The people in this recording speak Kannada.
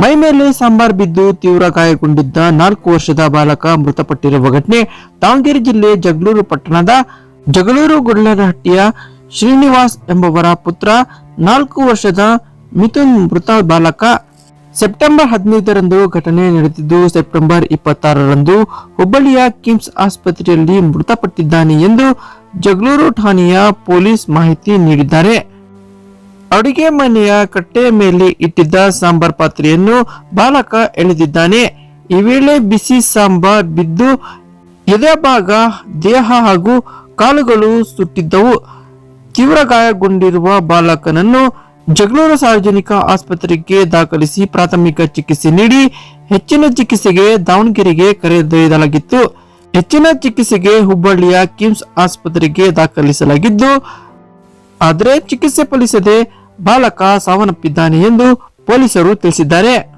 ಮೈ ಮೇಲೆ ಸಾಂಬಾರ್ ಬಿದ್ದು ತೀವ್ರ ಗಾಯಗೊಂಡಿದ್ದ ನಾಲ್ಕು ವರ್ಷದ ಬಾಲಕ ಮೃತಪಟ್ಟಿರುವ ಘಟನೆ ದಾವಣಗೆರೆ ಜಿಲ್ಲೆ ಜಗಳೂರು ಪಟ್ಟಣದ ಜಗಳೂರು ಗುಡ್ಲರಹಟ್ಟಿಯ ಶ್ರೀನಿವಾಸ್ ಎಂಬವರ ಪುತ್ರ, ನಾಲ್ಕು ವರ್ಷದ ಮಿಥುನ್ ಮೃತ ಬಾಲಕ. ಸೆಪ್ಟೆಂಬರ್ ಹದಿನೈದರಂದು ಘಟನೆ ನಡೆದಿದ್ದು, ಸೆಪ್ಟೆಂಬರ್ ಇಪ್ಪತ್ತಾರರಂದು ಹುಬ್ಬಳ್ಳಿಯ ಕಿಮ್ಸ್ ಆಸ್ಪತ್ರೆಯಲ್ಲಿ ಮೃತಪಟ್ಟಿದ್ದಾನೆ ಎಂದು ಜಗಳೂರು ಠಾಣೆಯ ಪೊಲೀಸ್ ಮಾಹಿತಿ ನೀಡಿದ್ದಾರೆ. ಅಡುಗೆ ಮನೆಯ ಕಟ್ಟೆಯ ಮೇಲೆ ಇಟ್ಟಿದ್ದ ಸಾಂಬಾರ್ ಪಾತ್ರೆಯನ್ನು ಬಾಲಕ ಎಳೆದಿದ್ದಾನೆ. ಈ ವೇಳೆ ಬಿಸಿ ಸಾಂಬಾರ್ ಬಿದ್ದು ಎದೆಭಾಗ ದೇಹ ಹಾಗೂ ಕಾಲುಗಳು ಸುಟ್ಟಿದ್ದವು. ತೀವ್ರ ಗಾಯಗೊಂಡಿರುವ ಬಾಲಕನನ್ನು ಜಗಳೂರು ಸಾರ್ವಜನಿಕ ಆಸ್ಪತ್ರೆಗೆ ದಾಖಲಿಸಿ ಪ್ರಾಥಮಿಕ ಚಿಕಿತ್ಸೆ ನೀಡಿ ಹೆಚ್ಚಿನ ಚಿಕಿತ್ಸೆಗೆ ದಾವಣಗೆರೆಗೆ ಕರೆದೊಯ್ಯಲಾಗಿತ್ತು. ಹೆಚ್ಚಿನ ಚಿಕಿತ್ಸೆಗೆ ಹುಬ್ಬಳ್ಳಿಯ ಕಿಮ್ಸ್ ಆಸ್ಪತ್ರೆಗೆ ದಾಖಲಿಸಲಾಗಿದ್ದು ಆದರೆ ಚಿಕಿತ್ಸೆ ಫಲಿಸದೆ ಬಾಲಕ ಸಾವನ್ನಪ್ಪಿದ್ದಾನೆ ಎಂದು ಪೊಲೀಸರು ತಿಳಿಸಿದ್ದಾರೆ.